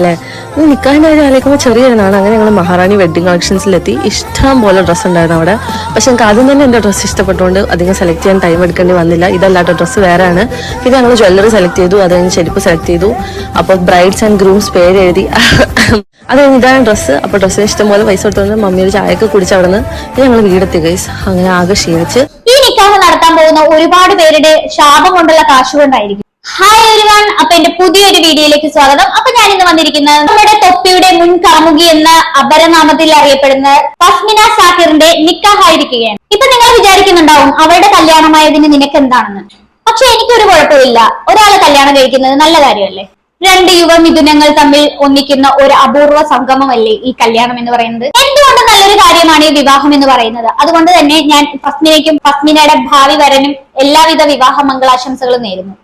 അല്ലേ? നിൽക്കാന്റെ കാര്യം ആലോചിക്കുമ്പോൾ ചെറിയൊരുന്നാണ് അങ്ങനെ ഞങ്ങൾ മഹാറാണി വെഡിങ് കളക്ഷൻസിലെത്തി ഇഷ്ടം പോലെ ഡ്രസ്സ് ഉണ്ടായിരുന്നു അവിടെ. പക്ഷെ എനിക്ക് ആദ്യം തന്നെ എന്റെ ഡ്രസ്സ് ഇഷ്ടപ്പെട്ടുകൊണ്ട് അധികം സെലക്ട് ചെയ്യാൻ ടൈം എടുക്കേണ്ടി വന്നില്ല. ഇതല്ലാത്ത ഡ്രസ്സ് വേറെയാണ് പിന്നെ ഞങ്ങൾ ജ്വല്ലറി സെലക്ട് ചെയ്തു അത് കഴിഞ്ഞ് ചെരുപ്പ് സെലക്ട് ചെയ്തു. അപ്പോൾ ബ്രൈഡ്സ് ആൻഡ് ഗ്രൂംസ് പേര് എഴുതി. അത് കഴിഞ്ഞ് ഇതാണ് ഡ്രസ്സ് അപ്പോൾ ഡ്രസ്സിന് ഇഷ്ടം പോലെ പൈസ കൊടുത്തുകൊണ്ട് മമ്മി ഒരു ചായയൊക്കെ കുടിച്ച് അവിടെ നിന്ന് ഞങ്ങൾ വീടെത്തി ഗൈസ് അങ്ങനെ ആകെ ക്ഷീണിച്ച്. ഈ നിക്കാഹ് നടത്താൻ പോകുന്ന ഒരുപാട് പേരുടെ ശാപം കൊണ്ടുള്ള കാശ് കൊണ്ടായിരിക്കും. ഹായ് എവരിവൺ അപ്പൊ എന്റെ പുതിയൊരു വീഡിയോയിലേക്ക് സ്വാഗതം. അപ്പൊ ഞാൻ ഇന്ന് വന്നിരിക്കുന്നത് നമ്മുടെ തൊപ്പിയുടെ മുൻ കാമുകി എന്ന അപരനാമത്തിൽ അറിയപ്പെടുന്ന പസ്മിന സാഹിറിന്റെ നിക്കാഹായിരിക്കുകയാണ്. ഇപ്പൊ നിങ്ങൾ വിചാരിക്കുന്നുണ്ടാവും അവരുടെ കല്യാണമായതിന് നിനക്ക് എന്താണെന്ന് പക്ഷെ എനിക്കൊരു കുഴപ്പമില്ല. ഒരാളെ കല്യാണം കഴിക്കുന്നത് നല്ല കാര്യമല്ലേ? രണ്ട് യുവ മിഥുനങ്ങൾ തമ്മിൽ ഒന്നിക്കുന്ന ഒരു അപൂർവ സംഗമമല്ലേ ഈ കല്യാണം എന്ന് പറയുന്നത്? എന്തുകൊണ്ട് നല്ലൊരു കാര്യമാണ് ഈ വിവാഹം എന്ന് പറയുന്നത്? അതുകൊണ്ട് തന്നെ ഞാൻ പസ്മിനയ്ക്കും പസ്മിനയുടെ ഭാവി വരനും എല്ലാവിധ വിവാഹ മംഗളാശംസകളും നേരുന്നു.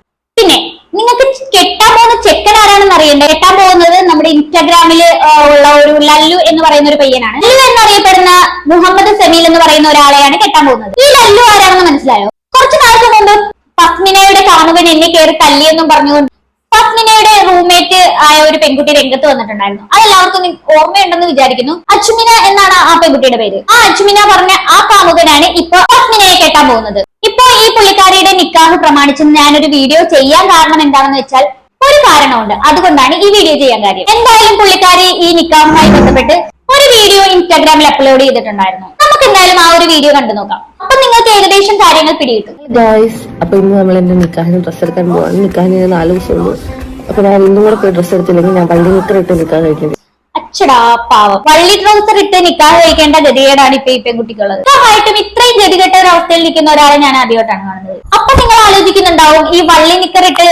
പിന്നെ നിങ്ങൾക്ക് കെട്ടാൻ പോകുന്ന ചെക്കൻ ആരാണെന്ന് അറിയണ്ടേ? കെട്ടാൻ പോകുന്നത് നമ്മുടെ ഇൻസ്റ്റാഗ്രാമിൽ ഉള്ള ഒരു ലല്ലു എന്ന് പറയുന്ന ഒരു പയ്യനാണ്. ലല്ലു എന്നറിയപ്പെടുന്ന മുഹമ്മദ് സമീൽ എന്ന് പറയുന്ന ഒരാളെയാണ് കെട്ടാൻ പോകുന്നത്. ഈ ലല്ലു ആരാണെന്ന് മനസ്സിലായോ? കുറച്ച് നാൾക്ക് മുമ്പ് പത്മിനയുടെ കാമുകൻ എന്നെ കയറി തല്ലിയെന്നും പറഞ്ഞുകൊണ്ട് പത്മിനയുടെ റൂംമേറ്റ് ആയ ഒരു പെൺകുട്ടി രംഗത്ത് വന്നിട്ടുണ്ടായിരുന്നു. അതെല്ലാവർക്കും ഓർമ്മയുണ്ടെന്ന് വിചാരിക്കുന്നു. അച്ചുമിന എന്നാണ് ആ പെൺകുട്ടിയുടെ പേര്. ആ അച്ചുമിന പറഞ്ഞ ആ കാമുകനാണ് ഇപ്പൊ പത്മിനയെ കെട്ടാൻ പോകുന്നത്. ഇപ്പൊ ഈ പുള്ളിക്കാരിയുടെ നിക്കാഹ് പ്രമാണിച്ച് ഞാനൊരു വീഡിയോ ചെയ്യാൻ കാരണം എന്താണെന്ന് വെച്ചാൽ ഒരു കാരണമുണ്ട്. അതുകൊണ്ടാണ് ഈ വീഡിയോ ചെയ്യാൻ കാര്യം. എന്തായാലും പുള്ളിക്കാരി ഈ നിക്കാഹുമായി ബന്ധപ്പെട്ട് ഒരു വീഡിയോ ഇൻസ്റ്റാഗ്രാമിൽ അപ്ലോഡ് ചെയ്തിട്ടുണ്ടായിരുന്നു. നമുക്ക് എന്തായാലും ആ ഒരു വീഡിയോ കണ്ടു നോക്കാം. അപ്പൊ നിങ്ങൾക്ക് ഏകദേശം കാര്യങ്ങൾ പിടികിട്ടും. അപ്പൊ ഇന്ന് നമ്മൾ എന്റെ നിക്കാഹിന് എടുക്കാൻ പോവാണ്. നിക്കാഹിന് നാല് ദിവസമുള്ളൂ അപ്പൊ ഞാൻ ഇന്നും കൂടെ പോയി ഡ്രസ്സ് എടുത്തില്ലെങ്കിൽ ഞാൻ പള്ളി നിക്കറിട്ട് നിൽക്കാൻ കഴിക്കേണ്ടി അച്ചടാ പാവം. വള്ളി ട്രൗസർ ഇട്ട് നിക്കാഹ് കഴിക്കേണ്ട ഗതികേടാണ് ഇപ്പൊ ഈ പെൺകുട്ടിക്കുള്ളത്. ആയിട്ടും ഇത്രയും ഗതികെട്ട ഒരു അവസ്ഥയിൽ നിൽക്കുന്ന ഒരാളെ ഞാൻ ആദ്യമായിട്ടാണ് കാണുന്നത്. അപ്പൊ നിങ്ങൾ ആലോചിക്കുന്നുണ്ടാവും ഈ വള്ളി നിക്കറിട്ട്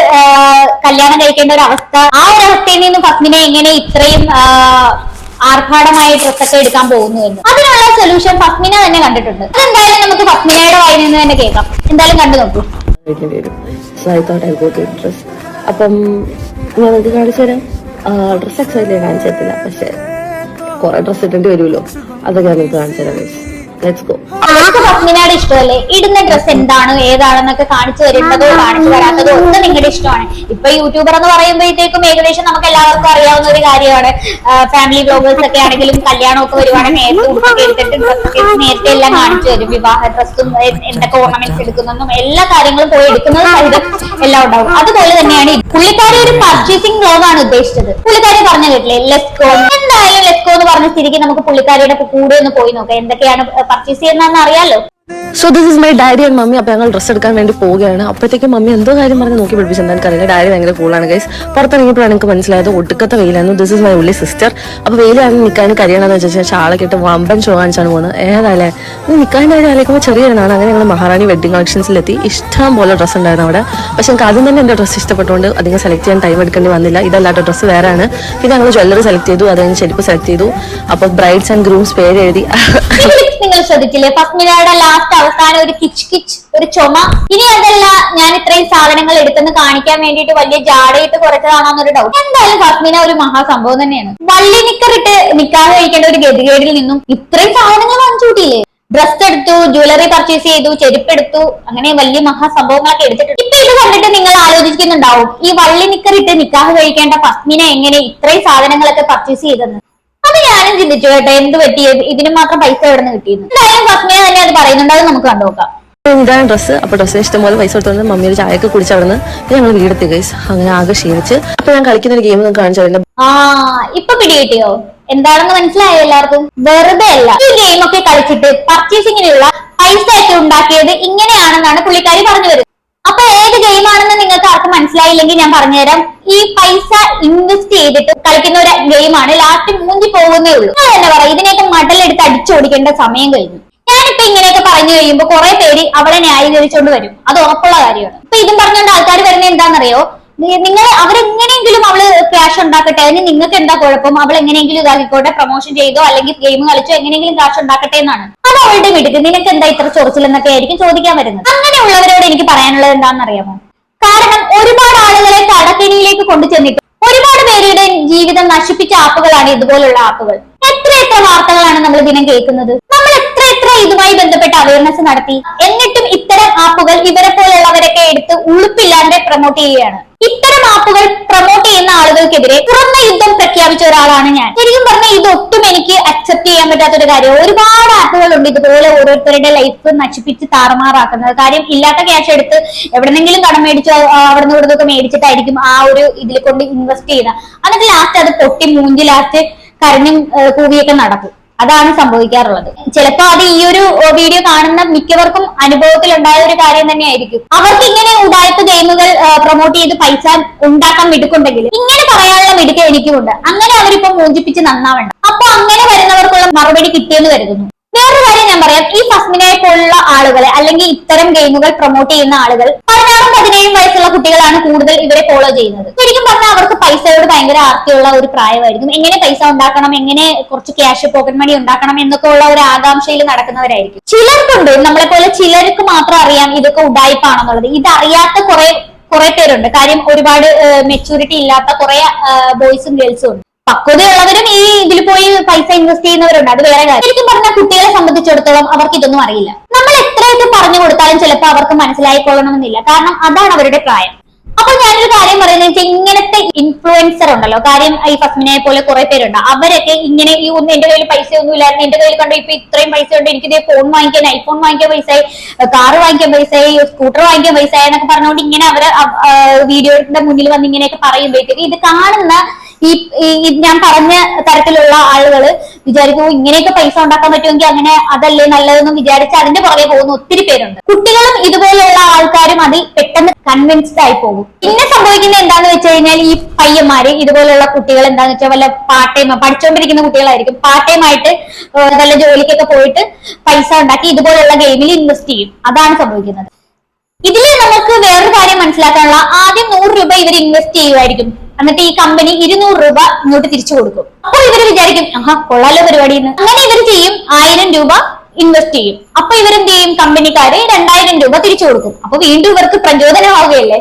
കല്യാണം കഴിക്കേണ്ട ഒരു അവസ്ഥ ആ ഒരു അവസ്ഥയിൽ നിന്ന് ഫസ്മിനെ എങ്ങനെ ഇത്രയും ആർഭാടമായ ഡ്രസ്സൊക്കെ എടുക്കാൻ പോകുന്നു എന്ന്. അതിനുള്ള സൊല്യൂഷൻ ഫസ്മിന തന്നെ കണ്ടിട്ടുണ്ട്. അതെന്തായാലും നമുക്ക് ഫസ്മിനയുടെ വായിൽ നിന്ന് തന്നെ കേൾക്കാം. എന്തായാലും കണ്ടു നോക്കൂ. അപ്പം നിങ്ങൾക്ക് കാണിച്ചു തരാം ഡ്രസ് എക്സൈറ്റ് ഞാൻ കാണിച്ചു തരത്തില്ല പക്ഷെ കുറെ ഡ്രസ്സ് ഇട്ടേണ്ടി വരുമല്ലോ അതൊക്കെ ഞാൻ നിങ്ങൾക്ക് കാണിച്ചു തരാം ലെറ്റ്സ് ഗോ നമുക്ക് ഇഷ്ടമല്ലേ? ഇടുന്ന ഡ്രസ് എന്താണ്? ഏതാണെന്നൊക്കെ കാണിച്ചു തരുന്നതോ കാണിച്ചു തരാത്തതോ ഒക്കെ നിങ്ങളുടെ ഇഷ്ടമാണ്. ഇപ്പൊ യൂട്യൂബർ എന്ന് പറയുമ്പോഴത്തേക്കും ഏകദേശം നമുക്ക് എല്ലാവർക്കും അറിയാവുന്ന ഒരു കാര്യമാണ്. ഫാമിലി ബ്ലോഗേഴ്സ് ഒക്കെ ആണെങ്കിലും കല്യാണം ഒക്കെ വരുവാണെങ്കിൽ നേരത്തെ എല്ലാം കാണിച്ചു തരും. വിവാഹ ഡ്രസ്സും എന്തൊക്കെ ഓർണമെന്റ്സ് എടുക്കുന്നതും എല്ലാ കാര്യങ്ങളും പോയി എടുക്കുന്നത് സഹിതം എല്ലാം ഉണ്ടാവും. അതുപോലെ തന്നെയാണ് പുള്ളിക്കാരി ഒരു പർച്ചേസിംഗ് ബ്ലോഗാണ് ഉദ്ദേശിച്ചത്. പുള്ളിക്കാരി പറഞ്ഞു കേട്ടില്ലേ? ലെസ്കോ എന്തായാലും ലെസ്കോ എന്ന് പറഞ്ഞ സ്ഥിതിക്ക് നമുക്ക് പുള്ളിക്കാരിയുടെ കൂടെ ഒന്ന് പോയി നോക്കാം. എന്തൊക്കെയാണ് പർച്ചേസ് ചെയ്യുന്നതെന്ന് അറിയാലോ so this is my diary and mummy അപ്പൊ ഞങ്ങൾ ഡ്രസ്സ് എടുക്കാൻ വേണ്ടി പോവുകയാണ്. അപ്പോഴത്തേക്കും മമ്മി എന്തോ കാര്യം പറഞ്ഞ് നോക്കി പിടിപ്പിച്ചെന്ന് എനിക്കറിയില്ല. ഡയറി ഭയങ്കര കൂളാണ് ഗൈസ് പുറത്തിറങ്ങിയപ്പോഴാണ് എനിക്ക് മനസ്സിലായത്. ഒടുക്കത്തെ വെയിലായിരുന്നു. ദിസ് ഇസ് മൈ ഉള്ളി സിസ്റ്റർ അപ്പൊ വെയിലാണ് നിൽക്കാൻ കരിയണമെന്ന് വെച്ചാൽ ഷാളൊക്കെ ഇട്ട് വമ്പൻ ഷോ കാണിച്ചാണ് പോകുന്നത്. ഏതായാലേ നിൽക്കാന്റെ കാര്യം ആലോചിക്കുമ്പോൾ ചെറിയൊരുന്നാണ് അങ്ങനെ ഞങ്ങൾ മഹാറാണി വെഡിങ് കളക്ഷൻസിലെത്തി ഇഷ്ടം പോലെ ഡ്രസ്സ് ഉണ്ടായിരുന്നു അവിടെ. പക്ഷെ എനിക്ക് ആദ്യം തന്നെ എന്റെ ഡ്രസ്സ് ഇഷ്ടപ്പെട്ടുകൊണ്ട് അധികം സെലക്ട് ചെയ്യാൻ ടൈം എടുക്കേണ്ടി വന്നില്ല. ഇതല്ലാത്ത ഡ്രസ്സ് വേറെയാണ് പിന്നെ ഞങ്ങൾ ജ്വല്ലറി സെലക്ട് ചെയ്തു. അത് ചെരുപ്പ് സെലക്ട് ചെയ്തു. അപ്പോൾ ബ്രൈഡ്സ് ആൻഡ് ഗ്രൂംസ് പേര് എഴുതി നിങ്ങൾ ശ്രദ്ധിച്ചില്ലേ ഫസ്മിനയുടെ ലാസ്റ്റ് അവസാനം ഒരു കിച്ച് കിച്ച് ഒരു ചുമ. ഇനി അതല്ല ഞാൻ ഇത്രയും സാധനങ്ങൾ എടുത്തെന്ന് കാണിക്കാൻ വേണ്ടിട്ട് വലിയ ജാടയിട്ട് കുറച്ചതാണോന്നൊരു ഡൗട്ട് എന്തായാലും ഫസ്മിന ഒരു മഹാസംഭവം തന്നെയാണ്. വള്ളി നിക്കറിട്ട് നിക്കാതെ കഴിക്കേണ്ട ഒരു ഗതികേടിൽ നിന്നും ഇത്രയും സാധനങ്ങൾ വാങ്ങിച്ചു കൂട്ടിയില്ലേ ഡ്രസ് എടുത്തു ജ്വല്ലറി പർച്ചേസ് ചെയ്തു ചെരുപ്പ് എടുത്തു അങ്ങനെ വലിയ മഹാസംഭവങ്ങളൊക്കെ എടുത്തിട്ട് ഇപ്പൊ ഇത് കണ്ടിട്ട് നിങ്ങൾ ആലോചിക്കുന്നുണ്ടാവും ഈ വള്ളി നിക്കറിട്ട് നിക്കാഹ് കഴിക്കേണ്ട ഫസ്മിന എങ്ങനെ ഇത്രയും സാധനങ്ങളൊക്കെ പർച്ചേസ് ചെയ്തെന്ന്? അത് ഞാനും ചിന്തിച്ചു കേട്ടോ എന്ത് പറ്റി? ഇതിന് മാത്രം പൈസ എവിടെ നിന്ന് കിട്ടിയെന്ന്? എന്തായാലും ഫസ്മിയ തന്നെ അത് പറയുന്നുണ്ട് അത് നമുക്ക് കണ്ടുനോക്കാം ഇതാണ് ഡ്രസ്സ് അപ്പൊ ഡ്രസ്സിന് ഇഷ്ടംപോലെ പൈസ കൊടുത്തോണ്ട് മമ്മി ഒരു ചായയൊക്കെ കുടിച്ച് അവിടെ നിന്ന് ഞങ്ങൾ വീടെത്തി ഗൈസ് അങ്ങനെ ആകെ ക്ഷീണിച്ച്. അപ്പൊ ഞാൻ കളിക്കുന്ന ഒരു ഗെയിം നിങ്ങൾക്ക് കാണിച്ചു തരുന്നത് ആ ഇപ്പൊ പിടി കിട്ടിയോ എന്താണെന്ന് മനസ്സിലായോ എല്ലാവർക്കും? വെറുതെ അല്ല. ഈ ഗെയിം ഒക്കെ കളിച്ചിട്ട് പർച്ചേസിങ്ങിനുള്ള പൈസ ഒക്കെ ഉണ്ടാക്കിയത് ഇങ്ങനെയാണെന്നാണ് പുള്ളിക്കാരി പറഞ്ഞു വരുന്നത്. അപ്പൊ ഏത് ഗെയിം ആണെന്ന് നിങ്ങൾക്ക് ആർക്കും മനസ്സിലായില്ലെങ്കിൽ ഞാൻ പറഞ്ഞുതരാം. ഈ പൈസ ഇൻവെസ്റ്റ് ചെയ്തിട്ട് കളിക്കുന്ന ഒരു ഗെയിമാണ് ലാസ്റ്റ് മൂഞ്ചി പോകുന്നേ ഉള്ളൂ. ഞാൻ എന്താ പറയാ ഇതിനെയൊക്കെ മടലെടുത്ത് അടിച്ചോടിക്കേണ്ട സമയം കഴിഞ്ഞു. ഞാനിപ്പോ ഇങ്ങനെയൊക്കെ പറഞ്ഞു കഴിയുമ്പോ കുറെ പേര് അവളെ ന്യായീകരിച്ചോണ്ട് വരും. അത് ഉറപ്പുള്ള കാര്യമാണ്. ഇപ്പൊ ഇതും പറഞ്ഞുകൊണ്ട് ആൾക്കാർ വരുന്നത് എന്താണെന്നറിയോ? നിങ്ങൾ അവരെങ്ങനെയെങ്കിലും അവൾ ക്യാഷ് ഉണ്ടാക്കട്ടെ. അതിന് നിങ്ങൾക്ക് എന്താ കുഴപ്പം? അവൾ എങ്ങനെയെങ്കിലും ഇതാക്കിക്കോട്ടെ പ്രൊമോഷൻ ചെയ്തോ അല്ലെങ്കിൽ ഗെയിം കളിച്ചോ എങ്ങനെയെങ്കിലും ക്യാഷ് ഉണ്ടാക്കട്ടെ എന്നാണ്. അത് അവളുടെ മിടുക്ക് നിനക്ക് എന്താ ഇത്ര ചൊറിച്ചിലെന്നൊക്കെ ആയിരിക്കും ചോദിക്കാൻ വരുന്നത്. അങ്ങനെയുള്ളവരോട് എനിക്ക് പറയാനുള്ളത് എന്താണെന്ന് അറിയാമോ? കാരണം ഒരുപാട് ആളുകളെ കടക്കെണിയിലേക്ക് കൊണ്ടു ചെന്നിട്ട് ഒരുപാട് പേരുടെ ജീവിതം നശിപ്പിച്ച ആപ്പുകളാണ് ഇതുപോലുള്ള ആപ്പുകൾ. എത്ര എത്ര വാർത്തകളാണ് നമ്മൾ ദിനം കേൾക്കുന്നത്? നമ്മൾ എത്ര എത്ര ഇതുമായി ബന്ധപ്പെട്ട അവയർനെസ് നടത്തി? എന്നിട്ടും ഇത്തരം ആപ്പുകൾ ഇവരെ പോലുള്ളവരൊക്കെ എടുത്ത് ഉളുപ്പില്ലാണ്ട് പ്രൊമോട്ട് ചെയ്യുകയാണ്. ഇത്തരം ആപ്പുകൾ പ്രൊമോട്ട് ചെയ്യുന്ന ആളുകൾക്കെതിരെ തുറന്ന യുദ്ധം പ്രഖ്യാപിച്ചു ഒരാളാണ് ഞാൻ. ശരിക്കും പറഞ്ഞാൽ ഇതൊട്ടും എനിക്ക് അക്സെപ്റ്റ് ചെയ്യാൻ പറ്റാത്ത ഒരു കാര്യം. ഒരുപാട് ആപ്പുകളുണ്ട് ഇതുപോലെ ഓരോരുത്തരുടെ ലൈഫ് നശിപ്പിച്ച് താറുമാറാക്കുന്നത്. കാര്യം ഇല്ലാത്ത ക്യാഷ് എടുത്ത് എവിടെന്നെങ്കിലും കടം മേടിച്ചോ അവിടെ നിന്ന് ഇവിടുന്നൊക്കെ മേടിച്ചിട്ടായിരിക്കും ആ ഒരു ഇതിൽ കൊണ്ട് ഇൻവെസ്റ്റ് ചെയ്യുക എന്നിട്ട് ലാസ്റ്റ് അത് പൊട്ടി മൂഞ്ചി ലാസ്റ്റ് കരഞ്ഞും കൂവിയൊക്കെ നടക്കും. അതാണ് സംഭവിക്കാറുള്ളത്. ചിലപ്പോ അത് ഈ ഒരു വീഡിയോ കാണുന്ന മിക്കവർക്കും അനുഭവത്തിൽ ഉണ്ടായ ഒരു കാര്യം തന്നെയായിരിക്കും. അവർക്ക് ഇങ്ങനെ ഉടായ്പ ഗെയിമുകൾ പ്രൊമോട്ട് ചെയ്ത് പൈസ ഉണ്ടാക്കാൻ മിടുക്കുണ്ടെങ്കിൽ ഇങ്ങനെ പറയാനുള്ള മിടുക്ക് എനിക്കുമുണ്ട്. അങ്ങനെ അവരിപ്പോ മോചിപ്പിച്ച് നന്നാവണ്ട. അപ്പൊ അങ്ങനെ വരുന്നവർക്കുള്ള മറുപടി കിട്ടിയെന്ന് കരുതുന്നു. വേറൊരു കാര്യം ഞാൻ പറയാം. ഈ ഫസ്മിനെ പോലുള്ള ആളുകളെ അല്ലെങ്കിൽ ഇത്തരം ഗെയിമുകൾ പ്രൊമോട്ട് ചെയ്യുന്ന ആളുകൾ പതിനാറും പതിനേഴും വയസ്സുള്ള കുട്ടികളാണ് കൂടുതൽ ഇവരെ ഫോളോ ചെയ്യുന്നത്. ശരിക്കും പറഞ്ഞാൽ അവർക്ക് പൈസയോട് ഭയങ്കര ആർത്തിയുള്ള ഒരു പ്രായമായിരിക്കും എങ്ങനെ പൈസ ഉണ്ടാക്കണം എങ്ങനെ കുറച്ച് ക്യാഷ് പോക്കറ്റ് മണി ഉണ്ടാക്കണം എന്നൊക്കെ ഉള്ള ഒരു ആകാംക്ഷയിൽ നടക്കുന്നവരായിരിക്കും. ചിലർക്കുണ്ട് നമ്മളെ പോലെ ചിലർക്ക് മാത്രം അറിയാം ഇതൊക്കെ ഉടായ്പാണെന്നുള്ളത് ഇതറിയാത്ത കുറെ കുറെ പേരുണ്ട്. കാര്യം ഒരുപാട് മെച്ചൂരിറ്റി ഇല്ലാത്ത കുറെ ബോയ്സും ഗേൾസും ഉണ്ട്. പക്വതയുള്ളവരും ഈ ഇതിൽ പോയി പൈസ ഇൻവെസ്റ്റ് ചെയ്യുന്നവരുണ്ട്. അത് വേറെ കാര്യം. ശരിക്കും പറഞ്ഞാൽ കുട്ടികളെ സംബന്ധിച്ചിടത്തോളം അവർക്ക് ഇതൊന്നും അറിയില്ല. നമ്മൾ എത്രയൊക്കെ പറഞ്ഞു കൊടുത്താലും ചിലപ്പോൾ അവർക്ക് മനസ്സിലായിക്കൊള്ളണമെന്നില്ല. കാരണം അതാണ് അവരുടെ പ്രായം. അപ്പൊ ഞാനൊരു കാര്യം പറയുന്നത് വെച്ചാൽ ഇങ്ങനത്തെ ഇൻഫ്ലുവൻസർ ഉണ്ടല്ലോ. കാര്യം ഈ ഫസ്മിനെ പോലെ കുറെ പേരുണ്ട്. അവരൊക്കെ ഇങ്ങനെ ഈ ഒന്നും എന്റെ കയ്യിൽ പൈസ ഒന്നും ഇല്ലായിരുന്നു. എന്റെ കയ്യിൽ കണ്ടോ ഇപ്പൊ ഇത്രയും പൈസ ഉണ്ട്. എനിക്ക് ഇതേ ഫോൺ വാങ്ങിക്കാൻ ഐഫോൺ വാങ്ങിക്കാൻ പൈസയായി. കാറ് വാങ്ങിക്കാൻ പൈസയായി. സ്കൂട്ടർ വാങ്ങിക്കാൻ പൈസയായി എന്നൊക്കെ പറഞ്ഞുകൊണ്ട് ഇങ്ങനെ അവർ വീഡിയോയുടെ മുന്നിൽ വന്ന് ഇങ്ങനെയൊക്കെ പറയുമ്പോഴത്തേക്ക് ഇത് കാണുന്ന ഈ ഞാൻ പറഞ്ഞ തരത്തിലുള്ള ആളുകൾ വിചാരിക്കും ഇങ്ങനെയൊക്കെ പൈസ ഉണ്ടാക്കാൻ പറ്റുമെങ്കിൽ അങ്ങനെ അതല്ലേ നല്ലതെന്നും വിചാരിച്ച് അതിന്റെ പുറകെ പോകുന്ന ഒത്തിരി പേരുണ്ട്. കുട്ടികളും ഇതുപോലെയുള്ള ആൾക്കാരും അതിൽ പെട്ടെന്ന് കൺവിൻസ്ഡ് ആയി പോകും. പിന്നെ സംഭവിക്കുന്നത് എന്താന്ന് വെച്ച് കഴിഞ്ഞാൽ ഈ പയ്യന്മാര് ഇതുപോലെയുള്ള കുട്ടികൾ എന്താന്ന് വെച്ചാൽ വല്ല പാർട്ട് ടൈം പഠിച്ചുകൊണ്ടിരിക്കുന്ന കുട്ടികളായിരിക്കും. പാർട്ട് ടൈം ആയിട്ട് നല്ല ജോലിക്കൊക്കെ പോയിട്ട് പൈസ ഉണ്ടാക്കി ഇതുപോലെയുള്ള ഗെയിമിൽ ഇൻവെസ്റ്റ് ചെയ്യും. അതാണ് സംഭവിക്കുന്നത്. ഇതിൽ നമുക്ക് വേറൊരു കാര്യം മനസ്സിലാക്കാനുള്ള ആദ്യം നൂറ് രൂപ ഇവർ ഇൻവെസ്റ്റ് ചെയ്യുമായിരിക്കും എന്നിട്ട് ഈ കമ്പനി ഇരുന്നൂറ് രൂപ ഇങ്ങോട്ട് തിരിച്ചു കൊടുക്കും. അപ്പോൾ ഇവർ വിചാരിക്കും ആഹാ കൊള്ളാലോ പരിപാടി എന്ന് അങ്ങനെ ഇവർ ചെയ്യും ആയിരം രൂപ ഇൻവെസ്റ്റ് ചെയ്യും. അപ്പൊ ഇവരെന്ത് ചെയ്യും? കമ്പനിക്കാര് രണ്ടായിരം രൂപ തിരിച്ചു കൊടുക്കും. അപ്പൊ വീണ്ടും ഇവർക്ക് പ്രചോദനമാവുകയല്ലേ?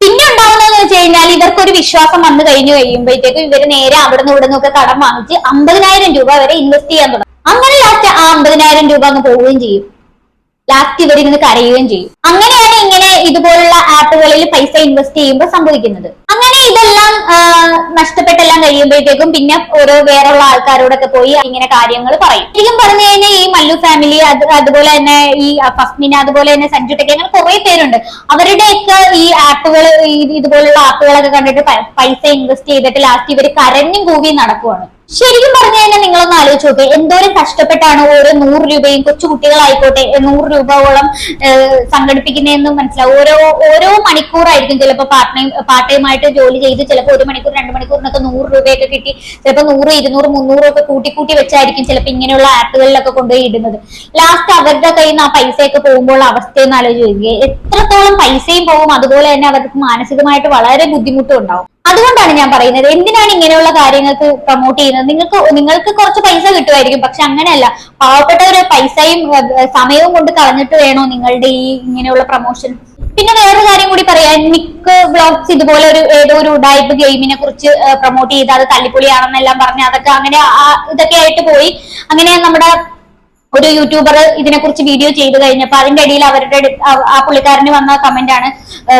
പിന്നെ ഉണ്ടാവുന്നതെന്ന് വെച്ച് കഴിഞ്ഞാൽ ഇവർക്ക് ഒരു വിശ്വാസം വന്നു കഴിഞ്ഞു കഴിയുമ്പോഴത്തേക്കും ഇവർ നേരെ അവിടെ നിന്ന് ഇവിടെ നിന്നൊക്കെ കടം വാങ്ങിച്ച് അമ്പതിനായിരം രൂപ വരെ ഇൻവെസ്റ്റ് ചെയ്യാൻ തുടങ്ങും. അങ്ങനെ ലാസ്റ്റ് ആ അമ്പതിനായിരം രൂപ അങ്ങ് പോവുകയും ചെയ്യും. ലാസ്റ്റ് ഇവരിങ്ങനെ കരയുകയും ചെയ്യും. അങ്ങനെയാണ് ഇങ്ങനെ ഇതുപോലുള്ള ആപ്പുകളിൽ പൈസ ഇൻവെസ്റ്റ് ചെയ്യുമ്പോൾ സംഭവിക്കുന്നത്. അങ്ങനെ ഇതെല്ലാം നഷ്ടപ്പെട്ടെല്ലാം കഴിയുമ്പോഴത്തേക്കും പിന്നെ ഓരോ വേറെയുള്ള ആൾക്കാരോടൊക്കെ പോയി ഇങ്ങനെ കാര്യങ്ങൾ പറയും. ശരിക്കും പറഞ്ഞു കഴിഞ്ഞാൽ ഈ മല്ലു ഫാമിലി അത് അതുപോലെ തന്നെ ഈ ഫസ്മിന അതുപോലെ തന്നെ സഞ്ജു ടെക്കെ അങ്ങനെ കുറെ പേരുണ്ട്. അവരുടെയൊക്കെ ഈ ആപ്പുകൾ ഇതുപോലുള്ള ആപ്പുകളൊക്കെ കണ്ടിട്ട് പൈസ ഇൻവെസ്റ്റ് ചെയ്തിട്ട് ലാസ്റ്റ് ഇവർ കരഞ്ഞും കൂവിയും നടക്കുവാണ്. ശരിക്കും പറഞ്ഞു കഴിഞ്ഞാൽ നിങ്ങളൊന്ന് ആലോചിച്ച് നോക്ക്. എന്തോരം കഷ്ടപ്പെട്ടാണ് ഓരോ നൂറ് രൂപയും കൊച്ചു കുട്ടികളായിക്കോട്ടെ നൂറ് രൂപയോളം സംഘടിപ്പിക്കുന്നതെന്ന് മനസ്സിലാവും. ഓരോ ഓരോ മണിക്കൂറായിരിക്കും ചിലപ്പോൾ പാർട്ട് ടൈം പാർട്ട് ടൈം ആയിട്ട് ജോലി ചെയ്ത് ചിലപ്പോൾ ഒരു മണിക്കൂർ രണ്ട് മണിക്കൂറിനൊക്കെ നൂറ് രൂപയൊക്കെ കിട്ടി. ചിലപ്പോൾ നൂറ് ഇരുന്നൂറ് മുന്നൂറ് ഒക്കെ കൂട്ടി കൂട്ടി വെച്ചായിരിക്കും ചിലപ്പോൾ ഇങ്ങനെയുള്ള ആപ്പുകളിലൊക്കെ കൊണ്ടുപോയി ഇടുന്നത്. ലാസ്റ്റ് അവരുടെ കയ്യിൽ നിന്ന് ആ പൈസയൊക്കെ പോകുമ്പോൾ അവസ്ഥയെന്ന് ആലോചിച്ച് നോക്കിയേ. എത്രത്തോളം പൈസയും പോകും അതുപോലെ തന്നെ അവർക്ക് മാനസികമായിട്ട് വളരെ ബുദ്ധിമുട്ടും ഉണ്ടാവും. അതുകൊണ്ടാണ് ഞാൻ പറയുന്നത്. എന്തിനാണ് ഇങ്ങനെയുള്ള കാര്യങ്ങൾക്ക് പ്രൊമോട്ട് ചെയ്യുന്നത്? നിങ്ങൾക്ക് നിങ്ങൾക്ക് കുറച്ച് പൈസ കിട്ടുമായിരിക്കും. പക്ഷെ അങ്ങനെയല്ല. പാവപ്പെട്ടവരെ പൈസയും സമയവും കൊണ്ട് കളഞ്ഞിട്ട് വേണോ നിങ്ങളുടെ ഈ ഇങ്ങനെയുള്ള പ്രൊമോഷൻ പിന്നെ വേറൊരു കാര്യം കൂടി പറയാൻ മിക്ക ബ്ലോഗ്സ് ഇതുപോലെ ഒരു ഏതോ ഒരു ഉടായ്പ ഗെയിമിനെ കുറിച്ച് പ്രൊമോട്ട് ചെയ്ത് അത് തല്ലിപ്പൊളിയാണെന്നെല്ലാം പറഞ്ഞ് അതൊക്കെ അങ്ങനെ ഇതൊക്കെ ആയിട്ട് പോയി. അങ്ങനെ നമ്മുടെ ഒരു യൂട്യൂബർ ഇതിനെ കുറിച്ച് വീഡിയോ ചെയ്തു കഴിഞ്ഞപ്പോ അതിന്റെ ഇടയിൽ അവരുടെ ആ- പുള്ളിക്കാരന് വന്ന കമന്റ് ആണ്.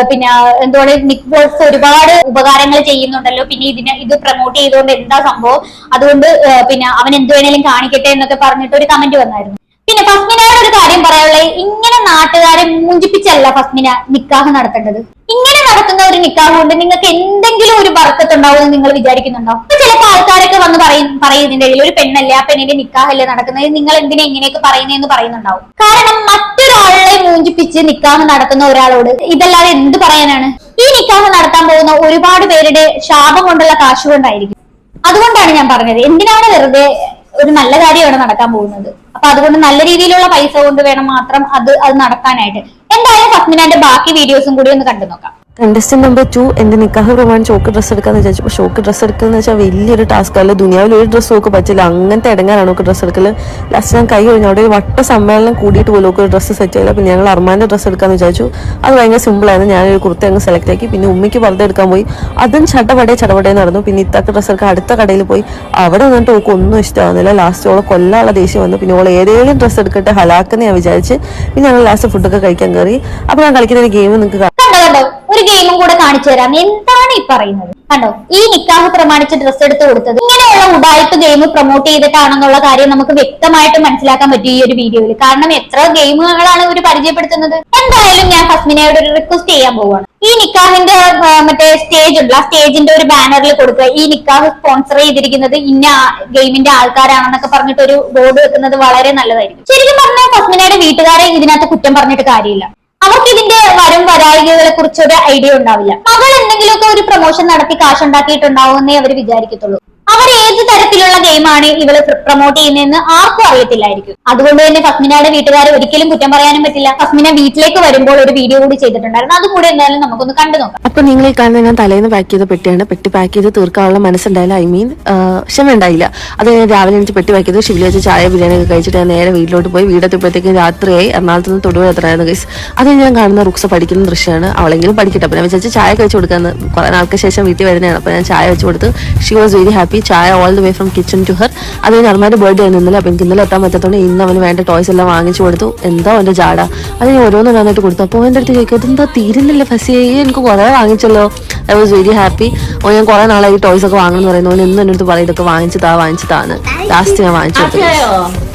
പിന്നെ എന്തുകൊണ്ട് നിക് ബ്ലോഗ്സ് ഒരുപാട് ഉപകാരങ്ങൾ ചെയ്യുന്നുണ്ടല്ലോ. പിന്നെ ഇതിനെ ഇത് പ്രൊമോട്ട് ചെയ്തുകൊണ്ട് എന്താ സംഭവം? അതുകൊണ്ട് പിന്നെ അവൻ എന്ത് വേണേലും കാണിക്കട്ടെ എന്നൊക്കെ പറഞ്ഞിട്ട് ഒരു കമന്റ് വന്നായിരുന്നു. പിന്നെ ഫസ്മിനയുടെ ഒരു കാര്യം പറയാനുള്ളത് ഇങ്ങനെ നാട്ടുകാരെ മൂഞ്ചിപ്പിച്ചല്ല ഫസ്മിന നിക്കാഹ് നടത്തേണ്ടത്. ഇങ്ങനെ നടത്തുന്ന ഒരു നിക്കാഹ് കൊണ്ട് നിങ്ങൾക്ക് എന്തെങ്കിലും ഒരു ബർക്കത്ത് ഉണ്ടാവും നിങ്ങൾ വിചാരിക്കുന്നുണ്ടോ? ഇപ്പൊ ചിലപ്പോ ആൾക്കാരൊക്കെ വന്ന് പറയും പറയുന്നതിന്റെ ഇടയിൽ ഒരു പെണ്ണല്ലേ ആ പെണ്ണിന്റെ നിക്കാഹല്ലേ നടക്കുന്നത്. നിങ്ങൾ എന്തിനാ ഇങ്ങനെയൊക്കെ പറയുന്നതെന്ന് പറയുന്നുണ്ടാവും. കാരണം മറ്റൊരാളെ മൂഞ്ചിപ്പിച്ച് നിക്കാഹ് നടത്തുന്ന ഒരാളോട് ഇതല്ലാതെ എന്ത് പറയാനാണ്? ഈ നിക്കാഹ് നടത്താൻ പോകുന്ന ഒരുപാട് പേരുടെ ശാപം കൊണ്ടുള്ള കാശ് കൊണ്ടായിരിക്കും. അതുകൊണ്ടാണ് ഞാൻ പറഞ്ഞത്. എന്തിനാണ് വെറുതെ ഒരു നല്ല കാര്യമാണ് നടക്കാൻ പോകുന്നത്? അപ്പൊ അതുകൊണ്ട് നല്ല രീതിയിലുള്ള പൈസ കൊണ്ട് വേണം മാത്രം അത് അത് നടക്കാനായിട്ട് എന്തായാലും ഫസ്മിനാന്റെ ബാക്കി വീഡിയോസും കൂടി ഒന്ന് കണ്ടു നോക്കാം കണ്ടസ്റ്റന്റ് നമ്പർ ടു എന്റെ നിക്കാഹ് പ്രമാണം ഷോക്ക് ഡ്രസ്സ് എടുക്കാന്ന് വിചാരിച്ചു ഷോക്ക് ഡ്രസ്സ് എടുക്കുന്ന വെച്ചാൽ വലിയൊരു ടാസ്ക് അല്ല? ദുനിയാവിൽ ഒരു ഡ്രസ്സ് നോക്ക് പറ്റില്ല. അങ്ങനത്തെ ഇടങ്ങാനാണ് ഒക്കെ ഡ്രസ്സ് എടുക്കൽ. ലാസ്റ്റ് ഞാൻ കൈ കഴിഞ്ഞു അവിടെ ഒരു വട്ട സമ്മേളനം കൂടിയിട്ട് പോലും ഒരു ഡ്രസ്സ് സെറ്റ് ചെയ്യില്ല പിന്നെ ഞങ്ങൾ അർമാന്റെ ഡ്രസ്സ് എടുക്കാന്ന് വിചാരിച്ചു. അത് ഭയങ്കര സിമ്പിൾ ആയിരുന്നു. ഞാനൊരു കുർത്ത അങ്ങ് സെലക്ട് ആക്കി. പിന്നെ ഉമ്മയ്ക്ക് വെറുതെ എടുക്കാൻ പോയി. അതും ചടപടേ ചടപടേ നടന്നു. പിന്നെ ഇത്താത്ത ഡ്രസ്സ് എടുക്കാൻ അടുത്ത കടയിൽ പോയി. അവിടെ വന്നിട്ട് ഓക്ക് ഒന്നും ഇഷ്ടമാവുന്നില്ല. ലാസ്റ്റ് ഓളെ കൊല്ലാനുള്ള ദേഷ്യം വന്നു. പിന്നെ ഓളെ ഏതെങ്കിലും ഡ്രസ്സ് എടുക്കട്ടെ ഹലാക്കെന്ന് ഞാൻ വിചാരിച്ച്. പിന്നെ ഞങ്ങൾ ലാസ്റ്റ് ഫുഡൊക്കെ കഴിക്കാൻ കയറി അപ്പോൾ ഞാൻ കളിക്കുന്ന ഒരു ഗെയിം നിങ്ങൾക്ക് ഒരു ഗെയിമും കൂടെ കാണിച്ചു തരാം. എന്താണ് ഈ പറയുന്നത്? കണ്ടോ? ഈ നിക്കാഹ് പ്രമാണിച്ച് ഡ്രസ്സ് എടുത്ത് കൊടുത്തത് ഇങ്ങനെയുള്ള ഉടായ്പ ഗെയിം പ്രൊമോട്ട് ചെയ്തിട്ടാണെന്നുള്ള കാര്യം നമുക്ക് വ്യക്തമായിട്ട് മനസ്സിലാക്കാൻ പറ്റും ഈ ഒരു വീഡിയോയിൽ കാരണം എത്ര ഗെയിമുകളാണ് ഇവർ പരിചയപ്പെടുത്തുന്നത്? എന്തായാലും ഞാൻ ഫസ്മിനയോട് ഒരു റിക്വസ്റ്റ് ചെയ്യാൻ പോവാണ്. ഈ നിക്കാഹിന്റെ മറ്റേ സ്റ്റേജ് ഉണ്ട് ആ സ്റ്റേജിന്റെ ഒരു ബാനറിൽ കൊടുക്കുക. ഈ നിക്കാഹ് സ്പോൺസർ ചെയ്തിരിക്കുന്നത് ഇന്ന ഗെയിമിന്റെ ആൾക്കാരാണെന്നൊക്കെ പറഞ്ഞിട്ട് ഒരു ബോർഡ് വെക്കുന്നത് വളരെ നല്ലതായിരിക്കും. ശരിക്കും പറഞ്ഞാൽ ഫസ്മിനയുടെ വീട്ടുകാരെ ഇതിനകത്ത് കുറ്റം പറഞ്ഞിട്ട് കാര്യമില്ല. അവർക്ക് ഇതിന്റെ വരും വരായികകളെ കുറിച്ച് ഒരു ഐഡിയ ഉണ്ടാവില്ല. മകൾ എന്തെങ്കിലുമൊക്കെ ഒരു പ്രൊമോഷൻ നടത്തി കാശ് ഉണ്ടാക്കിയിട്ടുണ്ടാവും എന്നേ അവർ വിചാരിക്കത്തുള്ളൂ. അവർ ഏത് തരത്തിലുള്ള ഗെയിമാണ് ഇവൾ പ്രൊമോട്ട് ചെയ്യുന്നതെന്ന് ആർക്കും അറിയത്തില്ലായിരിക്കും. അതുകൊണ്ട് തന്നെ ഫസ്മിനയുടെ വീട്ടുകാരെ ഒരിക്കലും കുറ്റം പറയാനും പറ്റില്ല. ഫസ്മിന വീട്ടിലേക്ക് വരുമ്പോൾ ഒരു വീഡിയോ കൂടി ചെയ്തിട്ടുണ്ടായിരുന്നു. അതും കൂടി എന്തായാലും നമുക്കൊന്ന് കണ്ടു നോക്കാം. അപ്പൊ നിങ്ങൾ ഈ കാണുന്ന ഞാൻ തലേന്ന് പാക്ക് ചെയ്ത പെട്ടിയാണ്. പെട്ടി പാക്ക് ചെയ്ത് തീർക്കാനുള്ള മനസ്സുണ്ടായില്ല. ഐ മീൻ ക്ഷമ ഉണ്ടായില്ല അത് ഞാൻ രാവിലെ എനിക്ക് പെട്ടി പാക്ക് ചെയ്ത്. ശിവലി വെച്ച് ചായ ബിരിയാണി ഒക്കെ കഴിച്ചിട്ട് ഞാൻ നേരെ വീട്ടിലോട്ട് പോയി. വീടെത്തിയപ്പോഴത്തേക്കും രാത്രിയായി. എറണാകുളത്ത് നിന്ന് തൊടുപുഴ എത്രയായിരുന്നു ഗൈസ് അത് ഞാൻ കാണുന്ന റുക്സ പഠിക്കുന്ന ദൃശ്യമാണ്. അവളെങ്കിലും പഠിക്കട്ടെ. അപ്പൊ ഞാൻ വിചാരിച്ച് ചായ കഴിച്ചു കൊടുക്കാന്ന്. കുറെ നാൾക്ക് ശേഷം വീട്ടിൽ വരുന്നതാണ്. അപ്പൊ ഞാൻ ചായ വെച്ച് കൊടുത്ത്. She was very happy chai all the way from kitchen to her അത് കഴിഞ്ഞ് അർമാന്റെ ബർത്ത്ഡേ ആണ് ഇന്നലെ. അപ്പം എനിക്ക് ഇന്നലെ എത്താൻ പറ്റാത്തതുകൊണ്ട് ഇന്ന് അവന് വേണ്ട ടോയ്സ് എല്ലാം വാങ്ങിച്ചു കൊടുത്തു. എന്താ അവന്റെ ജാട? അത് ഞാൻ ഓരോന്നും നന്നായിട്ട് കൊടുത്തു. അപ്പോൾ എന്റെ അടുത്ത് ചോദിക്കും ഇതെന്താ തീരുന്നില്ല ഫസിയെ? എനിക്ക് കുറേ വാങ്ങിച്ചല്ലോ. ഐ വാസ് വെരി ഹാപ്പി ഓ ഞാൻ കുറേ നാളായി ടോയ്സ് ഒക്കെ വാങ്ങണമെന്ന് പറയുന്നു ഇന്ന് എന്റെ അടുത്ത് പറയും ഇതൊക്കെ വാങ്ങിച്ചതാ വാങ്ങിച്ചതാണ് ലാസ്റ്റ് ഞാൻ വാങ്ങിച്ചു കൊടുത്തു.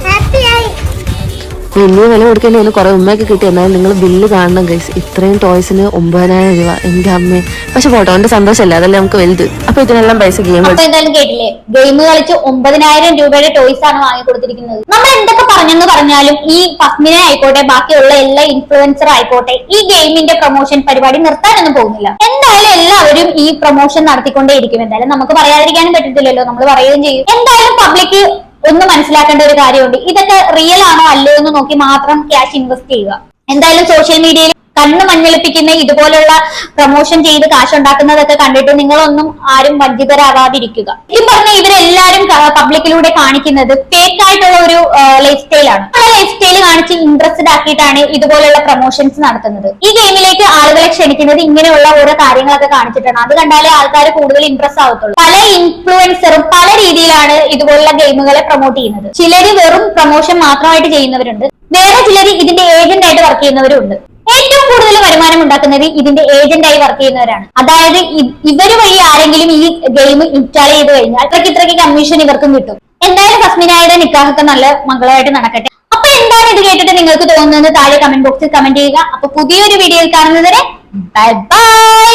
വലിയ വില കൊടുക്കേണ്ടി വന്നു കുറെ ഉമ്മയൊക്കെ കിട്ടി. എന്നാലും നിങ്ങൾ ബില്ല് കാണണം ഗൈസ് ഇത്രയും ടോയ്സിന് ഒമ്പതിനായിരം രൂപ. എന്റെ അമ്മേ. പക്ഷെ പോട്ടോ എന്റെ സന്തോഷമല്ലേ? അതല്ലേ നമുക്ക് വലുത്. അപ്പൊ ഇതിനെല്ലാം പൈസ ഗെയിം എന്തായാലും കേട്ടില്ലേ? ഗെയിം കളിച്ച് ഒമ്പതിനായിരം രൂപയുടെ ടോയ്സ് ആണ് വാങ്ങിക്കൊടുത്തിരിക്കുന്നത്. നമ്മൾ എന്തൊക്കെ പറഞ്ഞെന്ന് പറഞ്ഞാലും ഈ പത്മിനെ ആയിക്കോട്ടെ ബാക്കിയുള്ള എല്ലാ ഇൻഫ്ലുവൻസർ ആയിക്കോട്ടെ ഈ ഗെയിമിന്റെ പ്രൊമോഷൻ പരിപാടി നിർത്താനൊന്നും പോകുന്നില്ല. എന്തായാലും എല്ലാവരും ഈ പ്രൊമോഷൻ നടത്തിക്കൊണ്ടേയിരിക്കും. എന്തായാലും നമുക്ക് പറയാതിരിക്കാനും പറ്റത്തില്ലല്ലോ. നമ്മൾ പറയുകയും ചെയ്യും. എന്തായാലും പബ്ലിക് ഒന്ന് മനസ്സിലാക്കേണ്ട ഒരു കാര്യമുണ്ട്. ഇതൊക്കെ റിയൽ ആണോ അല്ലയോ എന്ന് നോക്കി മാത്രം ക്യാഷ് ഇൻവെസ്റ്റ് ചെയ്യുക. എന്തായാലും സോഷ്യൽ മീഡിയയിൽ കണ്ണ് മഞ്ഞളിപ്പിക്കുന്ന ഇതുപോലുള്ള പ്രൊമോഷൻ ചെയ്ത് കാശുണ്ടാക്കുന്നതൊക്കെ കണ്ടിട്ട് നിങ്ങളൊന്നും ആരും വഞ്ചിതരാവാതിരിക്കുക. ഈ പറഞ്ഞ ഇവരെല്ലാരും പബ്ലിക്കിലൂടെ കാണിക്കുന്നത് ഫേക്ക് ആയിട്ടുള്ള ഒരു ലൈഫ് സ്റ്റൈലാണ് ആ ലൈഫ് സ്റ്റൈൽ കാണിച്ച് ഇൻട്രസ്റ്റഡ് ആക്കിയിട്ടാണ് ഇതുപോലുള്ള പ്രൊമോഷൻസ് നടത്തുന്നത്. ഈ ഗെയിമിലേക്ക് ആളുകളെ ക്ഷണിക്കുന്നത് ഇങ്ങനെയുള്ള ഓരോ കാര്യങ്ങളൊക്കെ കാണിച്ചിട്ടാണ്. അത് കണ്ടാലേ ആൾക്കാർ കൂടുതൽ ഇൻട്രസ്റ്റ് ആവത്തുള്ളൂ. പല ഇൻഫ്ലുവൻസറും പല രീതിയിലാണ് ഇതുപോലുള്ള ഗെയിമുകളെ പ്രൊമോട്ട് ചെയ്യുന്നത്. ചിലര് വെറും പ്രൊമോഷൻ മാത്രമായിട്ട് ചെയ്യുന്നവരുണ്ട്. വേറെ ചിലര് ഇതിന്റെ ഏജന്റ് ആയിട്ട് വർക്ക് ചെയ്യുന്നവരുണ്ട് ഏറ്റവും കൂടുതൽ വരുമാനം ഉണ്ടാക്കുന്നത് ഇതിന്റെ ഏജന്റായി വർക്ക് ചെയ്യുന്നവരാണ്. അതായത് ഇവർ വഴി ആരെങ്കിലും ഈ ഗെയിം ഇൻസ്റ്റാൾ ചെയ്ത് കഴിഞ്ഞാൽ ഇത്രയ്ക്ക് ഇത്രയ്ക്ക് കമ്മീഷൻ ഇവർക്കും കിട്ടും. എന്തായാലും ഫസ്മിനായുടെ നിക്കാഹൊക്കെ നല്ല മംഗളമായിട്ട് നടക്കട്ടെ. അപ്പൊ എന്താണ് ഇത് കേട്ടിട്ട് നിങ്ങൾക്ക് തോന്നുന്നത്? താഴെ കമന്റ് ബോക്സിൽ കമന്റ് ചെയ്യുക. അപ്പൊ പുതിയൊരു വീഡിയോയിൽ കാണുന്നതിന് ബൈ ബൈ